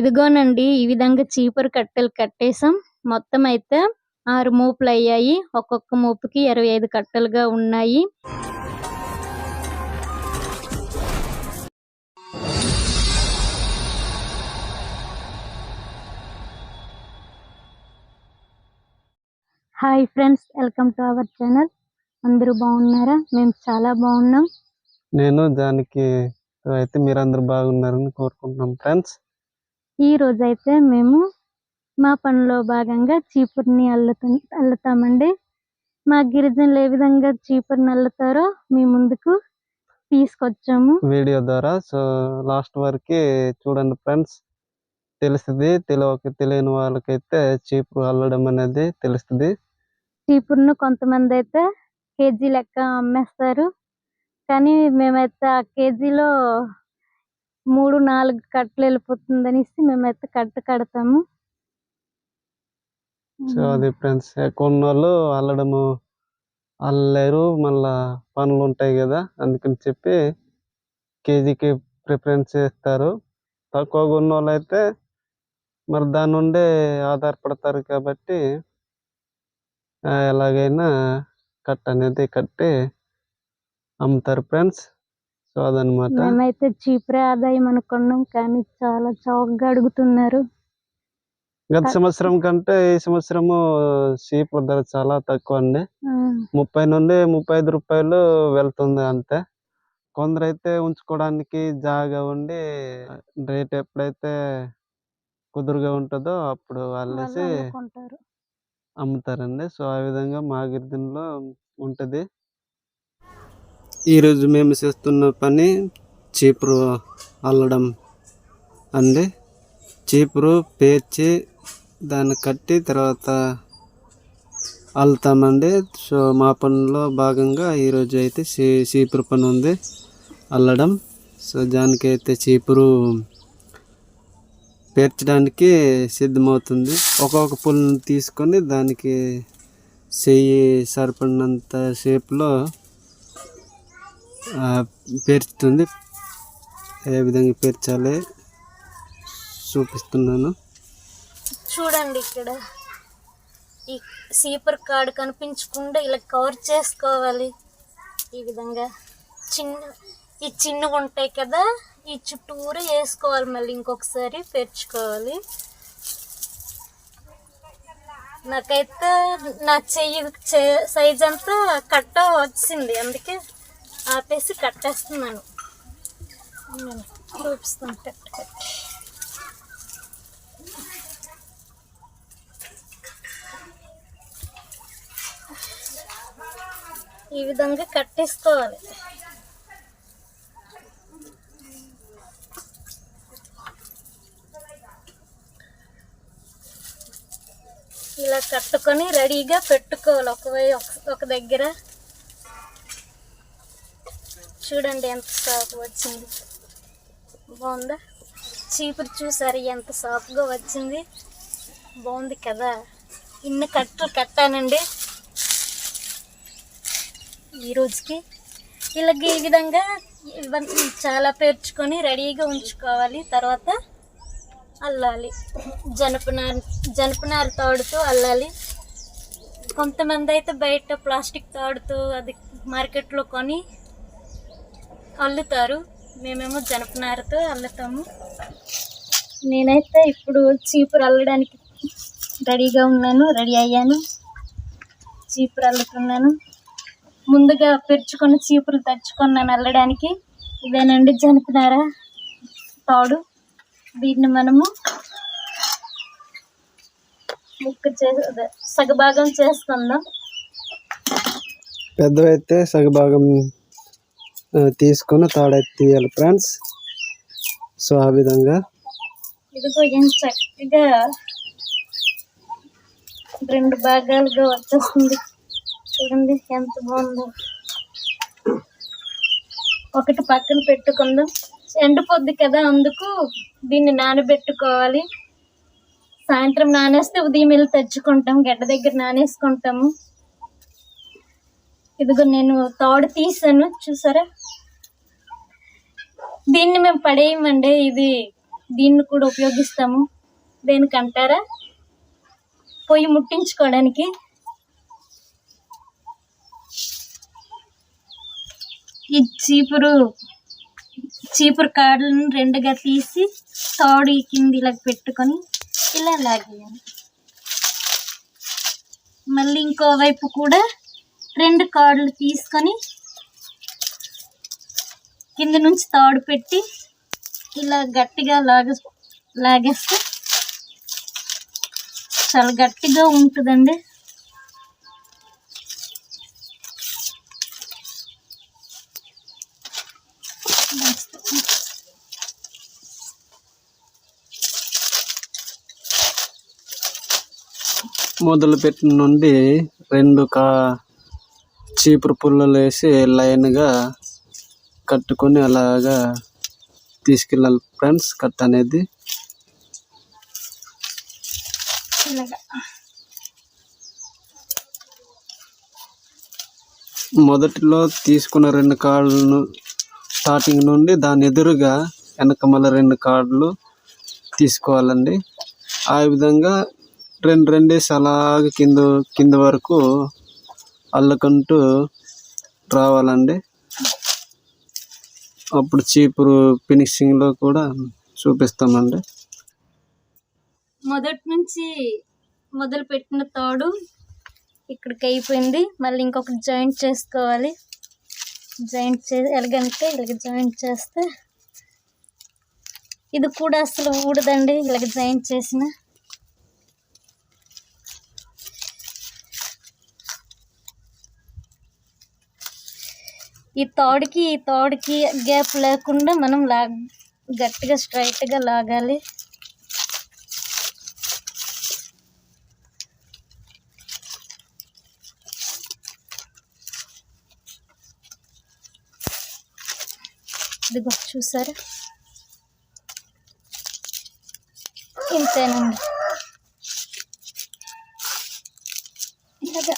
ఇదిగోనండి ఈ విధంగా చీపురు కట్టెలు కట్టేసాం మొత్తం అయితే ఆరు మూపులు అయ్యాయి. ఒక్కొక్క మూపుకి ఇరవై ఐదు కట్టలుగా ఉన్నాయి. Hi friends welcome to our channel. అందరూ బాగున్నారా? మేము చాలా బాగున్నాం. నేను దానికి అయితే మీరందరూ బాగున్నారని కోరుకుంటున్నాం ఫ్రెండ్స్. ఈ రోజు అయితే మేము మా పనిలో భాగంగా చీపురుని అల్లుతు అల్లుతామండి. మా గిరిజనులు ఏ విధంగా చీపురుని అల్లుతారో మీ ముందుకు తీసుకొచ్చాము. వీడియో ద్వారా సో లాస్ట్ వరకు చూడండి ఫ్రెండ్స్. తెలుస్తుంది తెలియక తెలియని వాళ్ళకైతే చీపురు అల్లడం అనేది తెలుస్తుంది. చీపురును కొంతమంది అయితే కేజీ లెక్క అమ్మేస్తారు. కానీ మేమైతే ఆ కేజీలో మూడు నాలుగు కట్టలు వెళ్ళిపోతుంది అనేసి మేమైతే కట్ట కడతాము. సో అది ఫ్రెండ్స్ కొన్ని వాళ్ళు అల్లడము అల్లలేరు మళ్ళా పనులు ఉంటాయి కదా అందుకని చెప్పి కేజీకి ప్రిఫరెన్స్ చేస్తారు. తక్కువగా ఉన్న వాళ్ళు అయితే మరి దాని నుండే ఆధారపడతారు కాబట్టి ఎలాగైనా కట్ అనేది కట్టి అమ్ముతారు ఫ్రెండ్స్. సో అదనమాట మేమైతే చీపురే ఆదాయం అనుకున్నాం కానీ చాలా చౌకగా అడుగుతున్నారు. గత సంవత్సరం కంటే ఈ సంవత్సరము చీపురు ధర చాలా తక్కువ అండి. ముప్పై నుండి ముప్పై ఐదు రూపాయలు వెళ్తుంది అంతే. కొందరైతే ఉంచుకోవడానికి జాగా ఉండి రేట్ ఎప్పుడైతే కుదురుగా ఉంటుందో అప్పుడు వాళ్ళు వాళ్ళేసి అమ్ముతారండి. సో ఆ విధంగా మా గిరిజనలో ఉంటుంది. ఈరోజు మేము చేస్తున్న పని చీపురు అల్లడం అండి. చీపురు పేర్చి దాన్ని కట్టి తర్వాత అల్లుతామండి. సో మా పనిలో భాగంగా ఈరోజు అయితే చీ చీపురు పని ఉంది అల్లడం. సో దానికైతే చీపురు పేర్చడానికి సిద్ధమవుతుంది. ఒక్కొక్క పుల్ని తీసుకొని దానికి చెయ్యి సరిపడినంత షేప్లో పేర్చుతుంది. ఏ విధంగా పేర్చాలి? చూపిస్తున్నాను. చూడండి ఇక్కడ. ఈ సీపర్ కార్డ్ కనిపించకుండా ఇలా కవర్ చేసుకోవాలి. ఈ విధంగా చిన్న ఈ చిన్నగా ఉంటాయి కదా ఈ చుట్టూరు వేసుకోవాలి మళ్ళీ ఇంకొకసారి పేర్చుకోవాలి. నాకైతే నా చెయ్యి సైజ్ అంతా కట్ట వచ్చింది అందుకే ఆపేసి కట్టేస్తున్నాను. చూపిస్తాను కట్ కట్. ఈ విధంగా కట్టేసుకోవాలి. ఇలా కట్టుకొని రెడీగా పెట్టుకోవాలి. ఒక- ఒక దగ్గర చూడండి ఎంత సాఫ్ వచ్చింది. బాగుందా? చీపురు చూసారు? ఎంత సాఫ్గా వచ్చింది. బాగుంది కదా? ఇన్ని కట్టలు కట్టానండి. ఈ రోజుకి ఇలాగ ఈ విధంగా ఇవన్నీ చాలా పేర్చుకొని రెడీగా ఉంచుకోవాలి. తర్వాత అల్లాలి. జనపనార జనపనార తాడుతో అల్లాలి. కొంతమంది అయితే బయట ప్లాస్టిక్ తాడుతో అది మార్కెట్లో కొని అల్లుతారు. మేమేమో జనపనారతో అల్లుతాము. నేనైతే ఇప్పుడు చీపురు అల్లడానికి రెడీగా ఉన్నాను రెడీ అయ్యాను. చీపురు అల్లుతున్నాను. ముందుగా పెరుచుకొని చీపురు తెచ్చుకున్నాను అల్లడానికి ఇదేనండి జనపనార తాడు దీన్ని మనము ముక్క చే సగభాగం చేసుకుందాం పెద్దవైతే సగభాగం తీసుకొని తాడైతే తీయాలి ఫ్రెండ్స్. సో ఆ విధంగా. చక్కగా రెండు భాగాలుగా వచ్చేస్తుంది. చూడండి ఎంత బాగుందో. ఒకటి పక్కన పెట్టుకుందాం. ఎండిపోద్ది కదా అందుకు దీన్ని నానబెట్టుకోవాలి. సాయంత్రం నానేస్తే ఉదయం వెళ్ళి తెచ్చుకుంటాం గడ్డ దగ్గర నానేసుకుంటాము. ఇదిగో నేను తాడు తీసాను చూసారా? దీన్ని మేము పడేయమండి ఇది దీన్ని కూడా ఉపయోగిస్తాము. దేనికంటారా పొయ్యి ముట్టించుకోవడానికి. ఈ చీపురు చీపురు కాడలను రెండుగా తీసి తోడు కింద ఇలా పెట్టుకొని ఇలా లాగేయాలి. మళ్ళీ ఇంకో వైపు కూడా రెండు కార్డులు తీసుకొని కింద నుంచి తాడు పెట్టి ఇలా గట్టిగా లాగే లాగేస్తే చాలా గట్టిగా ఉంటుందండి. మొదలు పెట్టిన నుండి రెండు కా చీపురు పుల్లలు వేసి లైన్గా కట్టుకొని అలాగా తీసుకెళ్ళాలి ఫ్రెండ్స్ కట్ అనేది. మొదటిలో తీసుకున్న రెండు కార్డులను స్టార్టింగ్ నుండి దాని ఎదురుగా వెనక మళ్ళీ రెండు కార్డులు తీసుకోవాలండి. ఆ విధంగా రెండు రెండేసి అలాగే కింద కింద వరకు అల్లుకుంటూ రావాలండి. అప్పుడు చీపురు ఫినిషింగ్లో కూడా చూపిస్తామండి. మొదటి నుంచి మొదలు పెట్టిన తాడు ఇక్కడికి అయిపోయింది. మళ్ళీ ఇంకొకటి జాయింట్ చేసుకోవాలి. జాయింట్ చే ఎలాగంటే ఇలాగ జాయింట్ చేస్తే ఇది కూడా అసలు ఊడదండి. ఇలాగ జాయింట్ చేసిన ఈ తాడుకి ఈ తాడుకి గ్యాప్ లేకుండా మనం లా గట్టిగా స్ట్రైట్గా లాగాలి. ఇదిగో చూసారా? ఇంతేనండి ఇలాగా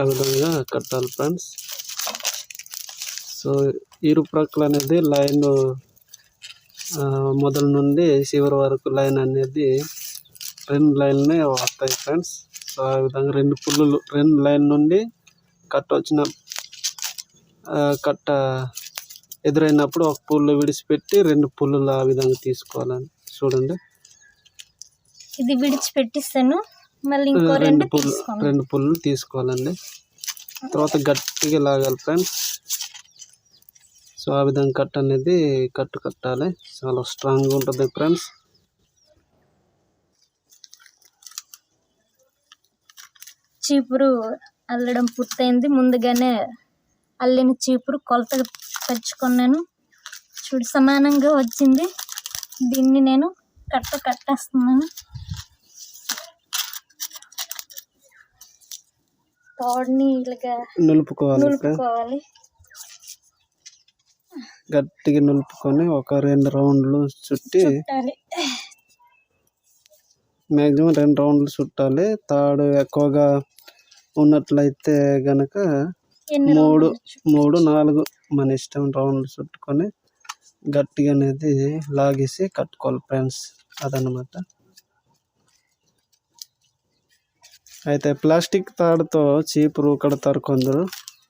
ఆ విధంగా కట్టాలి ఫ్రెండ్స్. సో ఇరుప్రక్కలు అనేది లైన్ మొదల నుండి చివరి వరకు లైన్ అనేది రెండు లైన్లే వస్తాయి ఫ్రెండ్స్. సో ఆ విధంగా రెండు పుల్లులు రెండు లైన్ నుండి కట్ట వచ్చిన కట్ట ఎదురైనప్పుడు ఒక పుల్లు విడిచిపెట్టి రెండు పుల్లులు ఆ విధంగా తీసుకోవాలని చూడండి. ఇది విడిచిపెట్టిస్తాను. మళ్ళీ ఇంకో రెండు పుల్లు రెండు పుల్లు తీసుకోవాలండి. తర్వాత గట్టిగా లాగాలి ఫ్రెండ్స్. సో ఆ విధంగా కట్ అనేది కట్టు కట్టాలి. చాలా స్ట్రాంగ్గా ఉంటుంది ఫ్రెండ్స్. చీపురు అల్లడం పూర్తయింది. ముందుగానే అల్లిన చీపురు కొలత తెచ్చుకున్నాను చూడు సమానంగా వచ్చింది. దీన్ని నేను కట్ట కట్టేస్తున్నాను. తోడుని ఇలాగా నిలుపుకోవాలి గట్టిగా నిలుపుకొని ఒక రెండు రౌండ్లు చుట్టి మ్యాక్సిమం రెండు రౌండ్లు చుట్టాలి. తాడు ఎక్కువగా ఉన్నట్లయితే గనక మూడు? మూడు నాలుగు మన ఇష్టం రౌండ్లు చుట్టుకొని గట్టిగా అనేది లాగేసి కట్టుకోవాలి ఫ్రెండ్స్. అదనమాట అయితే ప్లాస్టిక్ తాడుతో చీపురు కడతారు కొందరు.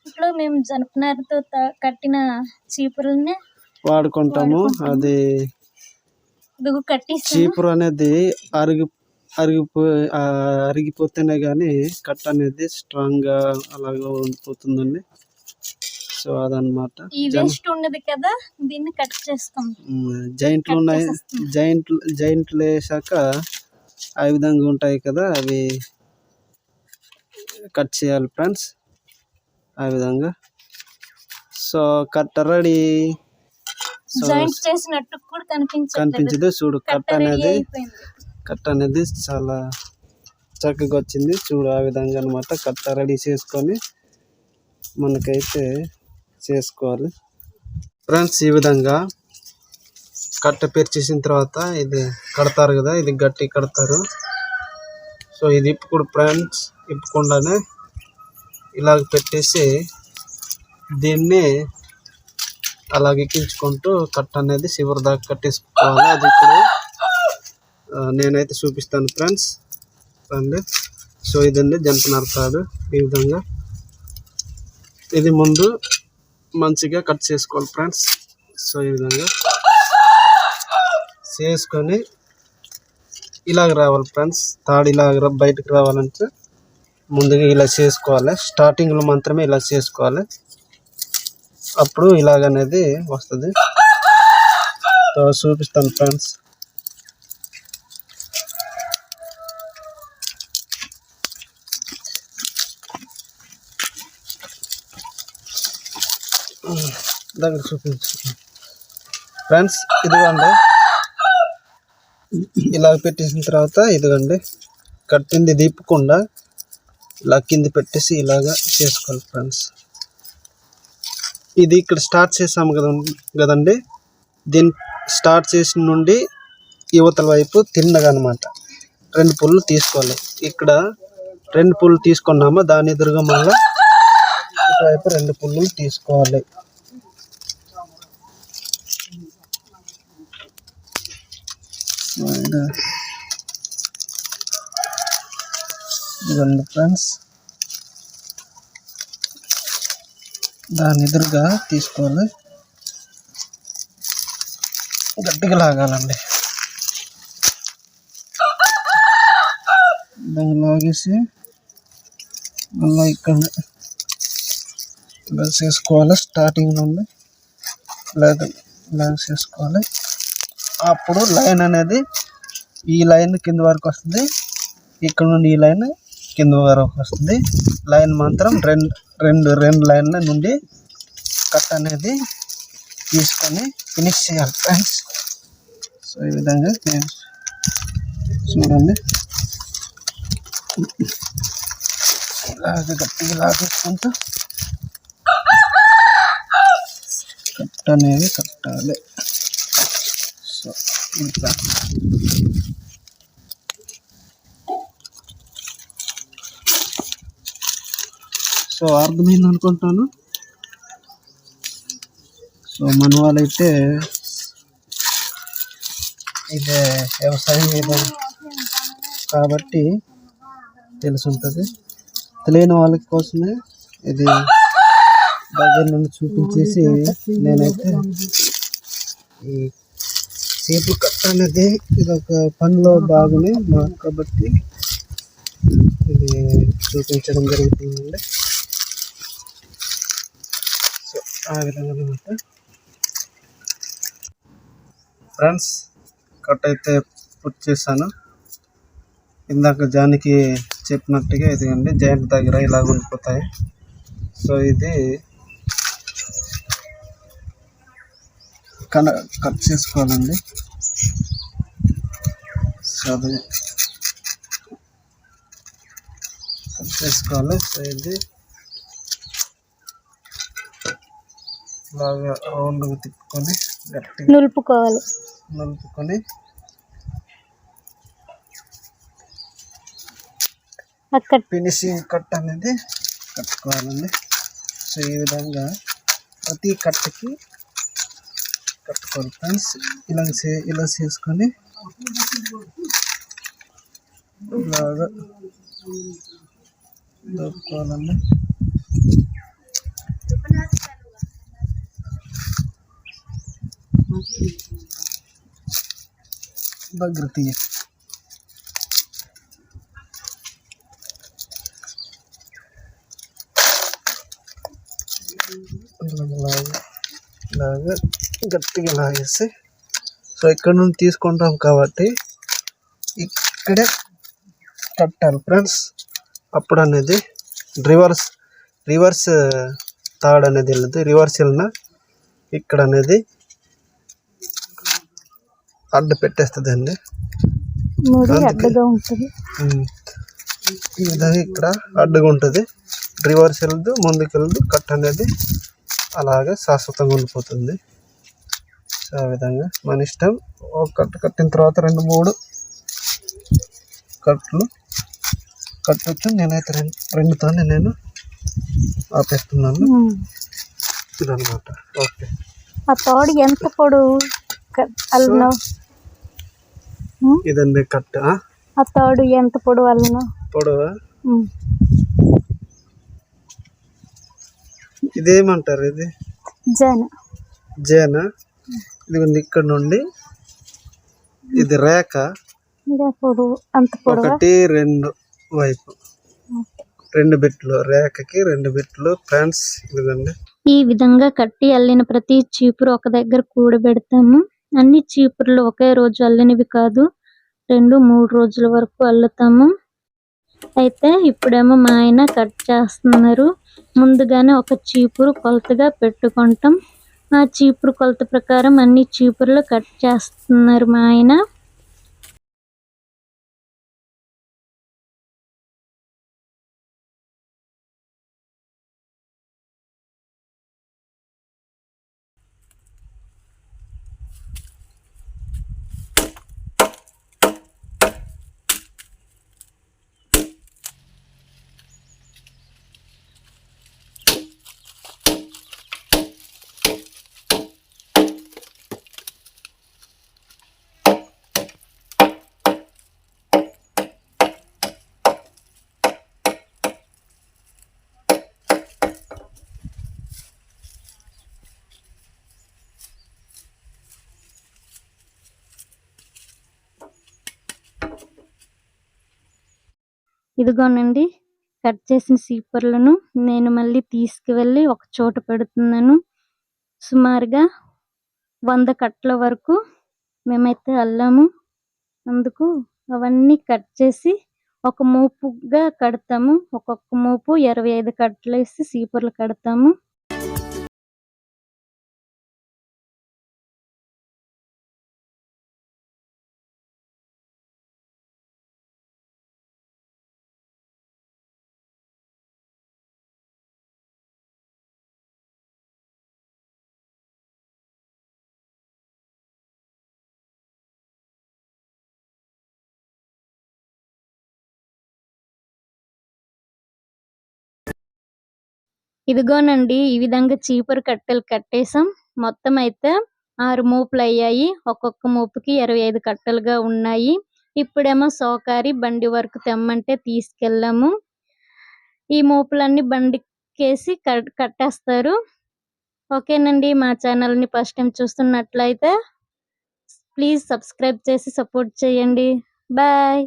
ఇంట్లో మేము జనపనారతో కట్టిన చీపురుల్ని వాడుకుంటాము. అది కట్టేసాను. చీపురు అనేది అరిగి అరిగిపో అరిగిపోతేనే కానీ కట్ అనేది స్ట్రాంగ్గా అలాగే ఉండిపోతుందండి. సో అదనమాట ఈ వేస్ట్ ఉన్నది కదా దీన్ని కట్ చేస్తాం. జాయింట్లు ఉన్నాయి. జాయింట్లు జాయింట్లు వేసాక ఆ విధంగా ఉంటాయి కదా అవి కట్ చేయాలి ఫ్రెండ్స్. ఆ విధంగా. సో కట్ట రెడీ. సో జాయింట్ చేసినట్టు కూడా కనిపించట్లేదు. కనిపించదు. చూడు రెడీ అనేది కట్ట అనేది చాలా చక్కగా వచ్చింది. చూడు ఆ విధంగా అనమాట కట్ట రెడీ చేసుకొని మనకైతే చేసుకోవాలి. ఫ్రెండ్స్ ఈ విధంగా కట్ట పేర్చేసిన తర్వాత ఇది కడతారు కదా ఇది గట్టి కడతారు. సో ఇది ఇప్పుడు ఫ్రెండ్స్ ఇప్పకుండానే ఇలాగ పెట్టేసి దీన్ని అలాగ ఎక్కించుకుంటూ కట్ అనేది చివరి దాకా కట్టేసుకోవాలి. అది ఇప్పుడు నేనైతే చూపిస్తాను ఫ్రెండ్స్. రండి. సో ఇదండి జంపనర్ కాదు ఈ విధంగా ఇది ముందు మంచిగా కట్ చేసుకోవాలి ఫ్రెండ్స్. సో ఈ విధంగా చేసుకొని ఇలాగ రావాలి ఫ్రెండ్స్ తాడు ఇలాగ బయటకు రావాలంటే ముందుగా ఇలా చేసుకోవాలి. స్టార్టింగ్లో మాత్రమే ఇలా చేసుకోవాలి. అప్పుడు ఇలాగనేది వస్తుంది. చూపిస్తాను ఫ్రెండ్స్ దగ్గర చూపించు. ఫ్రెండ్స్ ఇదిగోండి. ఇలా పెట్టేసిన తర్వాత ఇదిగోండి కట్టింది దిప్పకుండా ఇలా కింద పెట్టేసి ఇలాగా చేసుకోవాలి ఫ్రెండ్స్. ఇది ఇక్కడ స్టార్ట్ చేసాము కదా కదండి? దీన్ని స్టార్ట్ చేసిన నుండి యువతల వైపు తిన్నగా అనమాట రెండు పుల్లు తీసుకోవాలి. ఇక్కడ రెండు పుల్లు తీసుకున్నామా? దాని ఎదురుగా మళ్ళీ ఇటువైపు రెండు పుల్లు తీసుకోవాలి. ఇదండి ఫ్రెండ్స్. దాని ఎదురుగా తీసుకోవాలి. గట్టిగా లాగాలండి. దాన్ని లాగేసి మళ్ళీ ఇక్కడ ఇలా చేసుకోవాలి స్టార్టింగ్ నుండి. లేదా ఇలా చేసుకోవాలి. అప్పుడు లైన్ అనేది ఈ లైన్ కింద వరకు వస్తుంది. ఇక్కడ నుండి ఈ లైన్ కింద వరకు వస్తుంది. లైన్ మాత్రం రెండు రెండు రెండు లైన్ల నుండి కట్ అనేది తీసుకొని ఫినిష్ చేయాలి ఫ్రెండ్స్ సో ఈ విధంగా చూడండి. ఇలాగ గట్టిగా లాగేసుకుంటూ కట్ అనేది కట్టాలి. సో ఇంకా సో అర్థమైంది అనుకుంటాను సో మన వాళ్ళైతే ఇది వ్యవసాయం ఏదో కాబట్టి తెలిసి ఉంటుంది తెలియని వాళ్ళ కోసమే ఇది దగ్గర నుండి చూపించేసి నేనైతే ఈ సేపు కట్ట అనేది ఇది ఒక పనిలో భాగమే కాబట్టి ఇది చూపించడం జరుగుతుందండి. సో ఆ విధంగా అనమాట ఫ్రెండ్స్ కట్ అయితే పూర్తి చేశాను. ఇందాక జానికి చెప్పినట్టుగా ఇదిగండి జాయింట్ దగ్గర ఇలా ఉండిపోతాయి. సో ఇది కన కట్ చేసుకోవాలండి. సో అది కట్ చేసుకోవాలి. సో ఇది బాగా రౌండ్గా తిప్పుకొని గట్టిగా నులుపుకోవాలి. నలుపుకొని అక్కడ ఫినిషింగ్ కట్ అనేది కట్టుకోవాలండి. సో ఈ విధంగా ప్రతి కట్టుకి కట్టుకోవాలి ఫ్రెండ్స్ ఇలా చే ఇలా చేసుకొని ఇలాగా దొరుకుకోవాలండి దగ్గర తీయ ఇలాగా ఇలాగా గట్టిగా లాగేసి. సో ఇక్కడ నుండి తీసుకుంటాం కాబట్టి ఇక్కడే కట్టాలి ఫ్రెండ్స్. అప్పుడు అనేది రివర్స్ రివర్స్ తాడు అనేది వెళ్ళదు. రివర్స్ వెళ్ళిన ఇక్కడ అనేది అడ్డు పెట్టేస్తుంది అండి. ఈ విధంగా ఇక్కడ అడ్డుగా ఉంటుంది. రివర్స్ వెళ్దు ముందుకు వెళ్దు కట్ అనేది అలాగే శాశ్వతంగా ఉండిపోతుంది. సో ఆ విధంగా మన ఇష్టం. ఒక కట్టు కట్టిన తర్వాత రెండు మూడు కట్లు కట్టొచ్చు. నేనైతే రెండు రెండుతోనే నేను ఆపేస్తున్నాను. ఉమ్. ఇదన్నమాట. ఓకే. ఆ తోడు ఎంత పొడవు? అల్లినావు ఉమ్. ఇదండి కట్ట ఆ? తోడు ఎంత పొడవు అల్లినావు పొడవా? ఉమ్. ఇదేమంటారు ఇది? జన. జేనా? ఇదిగోండి ఇక్కడ నుండి ఇది రేఖ. ఒకటి రెండు వైపు. రెండు బిట్లు రేఖకి రెండు బిట్లు ఫ్రెండ్స్ ఇదిగోండి. ఈ విధంగా కట్టి అల్లిన ప్రతి చీపురు ఒక దగ్గర కూడబెడతాము. అన్ని చీపుర్లు ఒకే రోజు అల్లినవి కాదు రెండు మూడు రోజుల వరకు అల్లుతాము. అయితే ఇప్పుడేమో మా ఆయన కట్ చేస్తున్నారు. ముందుగానే ఒక చీపురు కొలతగా పెట్టుకుంటాం. ఆ చీపురు కొలత ప్రకారం అన్ని చీపుర్లు కట్ చేస్తున్నారు మా ఆయన. ఇదిగోనండి కట్ చేసిన సీపర్లను నేను మళ్ళీ తీసుకువెళ్ళి ఒక చోట పెడుతున్నాను. సుమారుగా వంద కట్టల వరకు మేమైతే అల్లాము. అందుకు అవన్నీ కట్ చేసి ఒక మోపుగా కడతాము. ఒక్కొక్క మోపు ఇరవై ఐదు కట్టలు వేసి సీపర్లు కడతాము. ఇదిగోనండి ఈ విధంగా చీపురు కట్టెలు కట్టేసాం మొత్తం అయితే ఆరు మోపులు అయ్యాయి. ఒక్కొక్క మోపుకి ఇరవై ఐదు కట్టలుగా ఉన్నాయి. ఇప్పుడేమో సోకారి బండి వరకు తెమ్మంటే తీసుకెళ్ళాము. ఈ మోపులన్నీ బండికేసి కట్టేస్తారు. ఓకేనండి మా ఛానల్ని ఫస్ట్ టైం చూస్తున్నట్లయితే ప్లీజ్ సబ్స్క్రైబ్ చేసి సపోర్ట్ చేయండి. బాయ్.